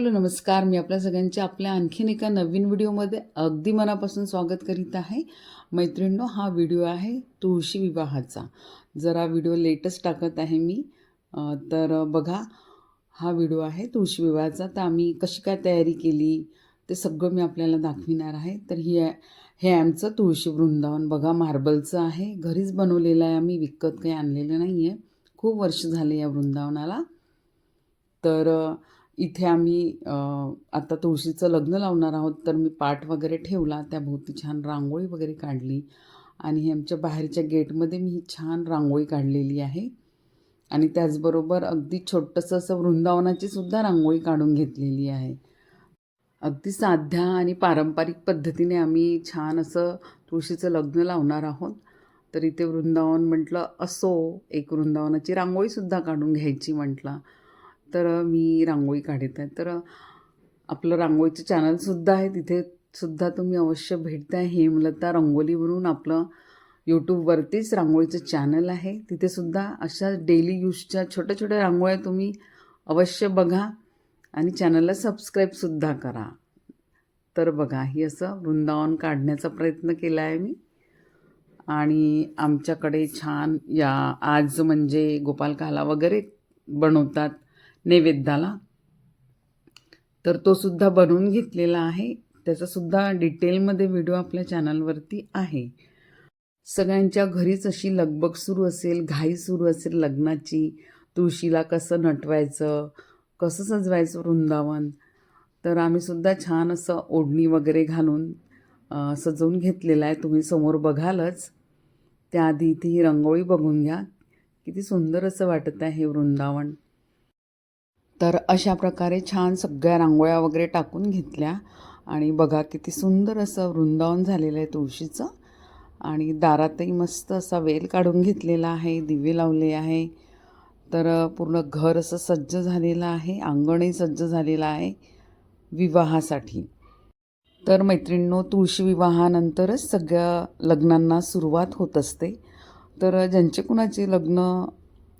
Hello नमस्कार. मी आपल्या सगळ्यांचे आपल्या आणखीन एका नवीन व्हिडिओमध्ये अगदी मनापासून स्वागत करीत आहे. मैत्रिणींनो हा व्हिडिओ आहे तुळशी विवाहाचा. जरा व्हिडिओ लेटच टाकत आहे मी तर बघा हा व्हिडिओ आहे तुळशी विवाहाचा. तर आम्ही कशी काय तयारी केली ते सगळं मी आपल्याला दाखविणार आहे. तर ही हे आमचं तुळशी वृंदावन. बघा मार्बलचं आहे. घरीच बनवलेलं आहे आम्ही विकत काही आणलेलं नाही आहे खूप वर्ष झाले या वृंदावनाला. तर इथे आम्ही आता तुळशीचं लग्न लावणार आहोत तर मी पाठ वगैरे ठेवला त्याभोवती छान रांगोळी वगैरे काढली आणि आमच्या बाहेरच्या गेटमध्ये मी ही छान रांगोळी काढलेली आहे. आणि त्याचबरोबर अगदी छोटंसं असं वृंदावनाची सुद्धा रांगोळी काढून घेतलेली आहे. अगदी साध्या आणि पारंपरिक पद्धतीने आम्ही छान असं तुळशीचं लग्न लावणार आहोत. तर इथे वृंदावन म्हटलं असो एक वृंदावनाची रांगोळीसुद्धा काढून घ्यायची म्हटलं. तर मी रांगोळी काढत आहे. तर आपलं रांगोळीचं चॅनलसुद्धा आहे. तिथे सुद्धा तुम्ही अवश्य भेटता हेमलता रंगोलीवरून म्हणून आपलं यूट्यूबवरतीच रांगोळीचं चॅनल आहे. तिथेसुद्धा अशा डेली यूजच्या छोट्या छोट्या रांगोळ्या तुम्ही अवश्य बघा आणि चॅनलला सबस्क्राईबसुद्धा करा. तर बघा ही असं वृंदावन काढण्याचा प्रयत्न केला आहे मी. आणि आमच्याकडे छान या आज म्हणजे गोपालकाला वगैरे बनवतात. नैवेद्याला. तर तो सुद्धा बनवून घेतलेला आहे. त्याचासुद्धा डिटेलमध्ये व्हिडिओ आपल्या चॅनलवरती आहे. सगळ्यांच्या घरीच अशी लगबग सुरू असेल घाई सुरू असेल लग्नाची. तुळशीला कसं नटवायचं कसं सजवायचं वृंदावन. तर आम्हीसुद्धा छान असं ओढणी वगैरे घालून सजवून घेतलेलं आहे. तुम्ही समोर बघालच. त्याआधी ती रंगोळी बघून घ्या. किती सुंदर असं वाटत आहे हे वृंदावन. तर अशा प्रकारे छान सगळ्या रांगोळ्या वगैरे टाकून घेतल्या. आणि बघा किती सुंदर असं वृंदावन झालेलं आहे तुळशीचं. आणि दारातही मस्त असा वेल काढून घेतलेला आहे दिवे लावले आहे. तर पूर्ण घर असं सज्ज झालेलं आहे अंगणही सज्ज झालेलं आहे विवाहासाठी. तर मैत्रिणींनो तुळशी विवाहानंतरच सगळ्या लग्नांना सुरुवात होत असते. तर ज्यांचे कुणाचे लग्न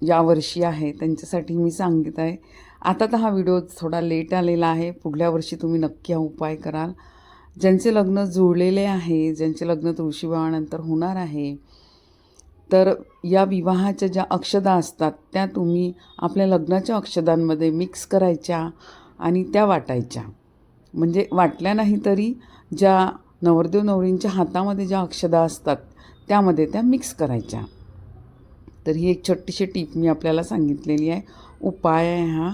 यावर्षी आहे त्यांच्यासाठी मी सांगित आहे. आता तर हा व्हिडिओ थोडा लेट आलेला आहे. पुढल्या वर्षी तुम्ही नक्की हा उपाय कराल. ज्यांचे लग्न जुळलेले आहे ज्यांचे लग्न तुळशीविवाहानंतर होणार आहे तर या विवाहाच्या ज्या अक्षदा असतात त्या तुम्ही आपल्या लग्नाच्या अक्षदांमध्ये मिक्स करायच्या आणि त्या वाटायच्या. म्हणजे वाटल्या नाही तरी ज्या नवरदेव नवरींच्या हातामध्ये ज्या अक्षदा असतात त्यामध्ये त्या मिक्स करायच्या. तर ही एक छोटीशी टीप मी आपल्याला सांगितलेली आहे. उपाय आहे हा.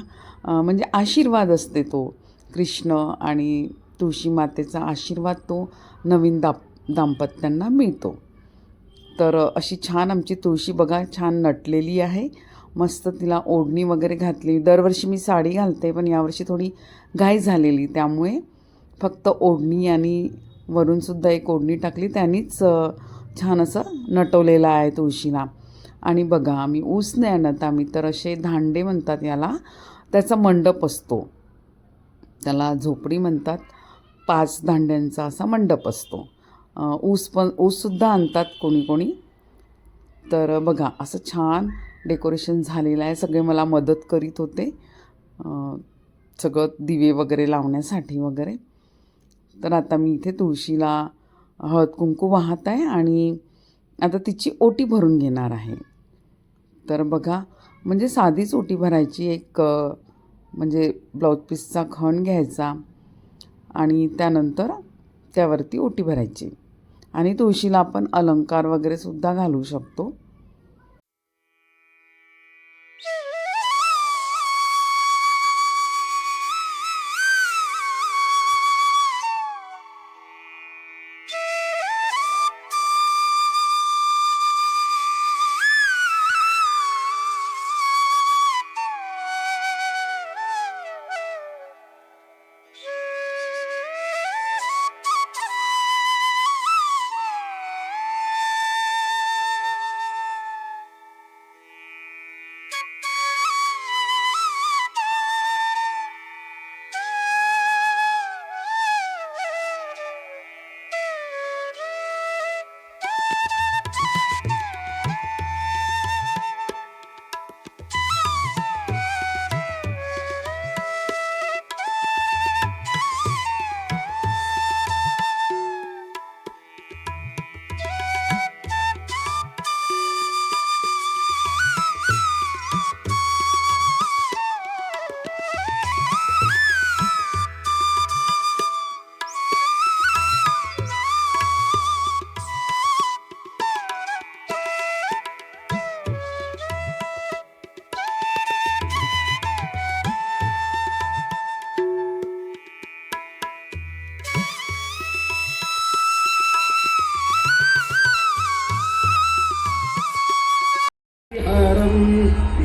म्हणजे आशीर्वाद असते तो. कृष्ण आणि तुळशी मातेचा आशीर्वाद तो नवीन दाप दाम्पत्यांना मिळतो. तर अशी छान आमची तुळशी बघा छान नटलेली आहे. मस्त तिला ओढणी वगैरे घातली. दरवर्षी मी साडी घालते पण यावर्षी थोडी घाई झालेली. त्यामुळे फक्त ओढणी आणि वरूनसुद्धा एक ओढणी टाकली. त्यांनीच छान असं नटवलेलं आहे तुळशीला. आणि बघा आम्ही ऊस नाही आणत आम्ही तर असे धांडे म्हणतात याला. त्याचा मंडप असतो. त्याला झोपडी म्हणतात. पाच धांड्यांचा असा मंडप असतो. ऊस पण ऊससुद्धा आणतात कोणी कोणी. तर बघा असं छान डेकोरेशन झालेलं आहे. सगळे मला मदत करीत होते. सगळं दिवे वगैरे लावण्यासाठी वगैरे. तर आता मी इथे तुळशीला हळद कुंकू वाहत आहे आणि आता तिची ओटी भरून घेणार आहे. तर बघा म्हणजे साधीच ओटी भरायची एक म्हणजे ब्लाऊज पीसचा खण घ्यायचा आणि त्यानंतर त्यावरती ओटी भरायची. आणि तुळशीला आपण अलंकार वगैरे सुद्धा घालू शकतो.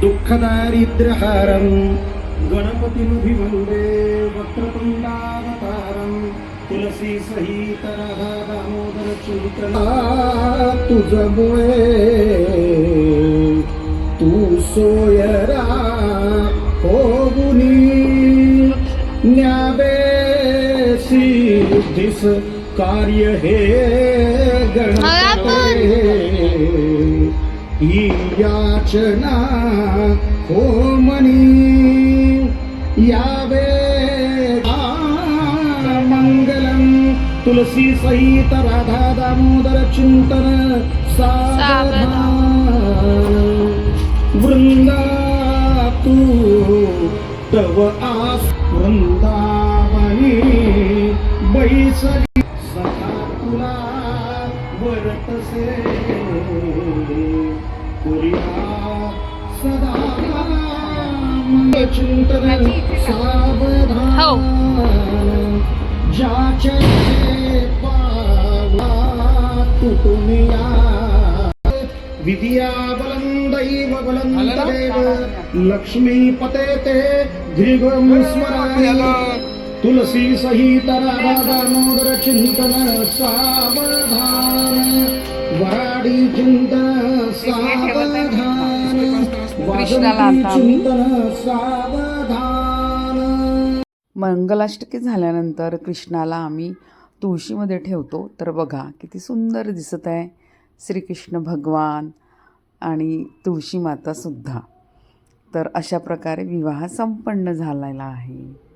दुःखदारिद्र्यहारं गणपतिमभिवन्दे वक्रतुण्डावतारं तुलसीसहित राधा दामोदर चिंतना तुझमुळे तू सोयरा होगुनी न्यावे सिद्धीस कार्य हे गणपते ही याचना हो मनी यावे मंगलम. तुलसी सहित राधा दामोदर चिंतन वृंदा तू तव आस वृंदावनी बैसली. ज्याचे पावा तुटुनिया विद्या बलं दैव बलं तदेव लक्ष्मीपते ते धीर्घं स्मरामि तुलसी सहित राधा दामोदर चिंतन सावधान वराडी चिंतन सावधान कृष्णाला आता वाजंती आम्ही- चिंतन सावधान मंगलाष्टकी झाल्यानंतर कृष्णाला आम्ही तुळशीमध्ये ठेवतो. तर बघा किती सुंदर दिसत आहे. श्रीकृष्ण भगवान आणि तुळशी मातासुद्धा तर अशा प्रकारे विवाह संपन्न झालेला आहे.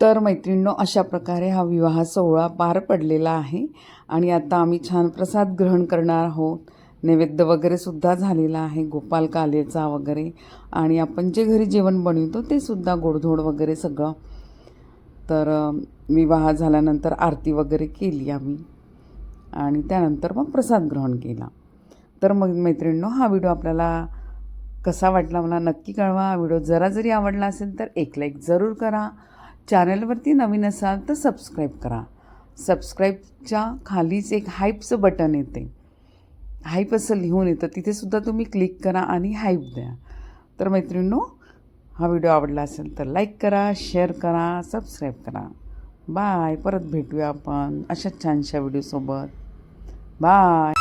तर मैत्रिणींनो अशा प्रकारे हा विवाह सोहळा पार पडलेला आहे. आणि आता आम्ही छान प्रसाद ग्रहण करणार आहोत. नैवेद्य वगैरे सुद्धा झालेला आहे गोपाल कालेचा वगैरे. आणि आपण जे घरी जेवण बनवतो ते सुद्धा गोडधोड वगैरे सगळं. तर विवाह झाल्यानंतर आरती वगैरे केली आम्ही. आणि त्यानंतर मग प्रसाद ग्रहण केला. तर मग मैत्रिणींनो हा व्हिडिओ आपल्याला कसा वाटला मला नक्की कळवा. हा व्हिडिओ जरा जरी आवडला असेल तर एक लाईक जरूर करा. चॅनलवरती नवीन असाल तर सबस्क्राईब करा. सबस्क्राईबच्या खालीच एक हाईपचं बटन येते. हाईप असं लिहून येतं. तिथेसुद्धा तुम्ही क्लिक करा आणि हाईप द्या. तर मैत्रिणींनो हा व्हिडिओ आवडला असेल तर लाईक करा शेअर करा सबस्क्राईब करा. बाय परत भेटूया आपण अशाच छानशा व्हिडिओसोबत बाय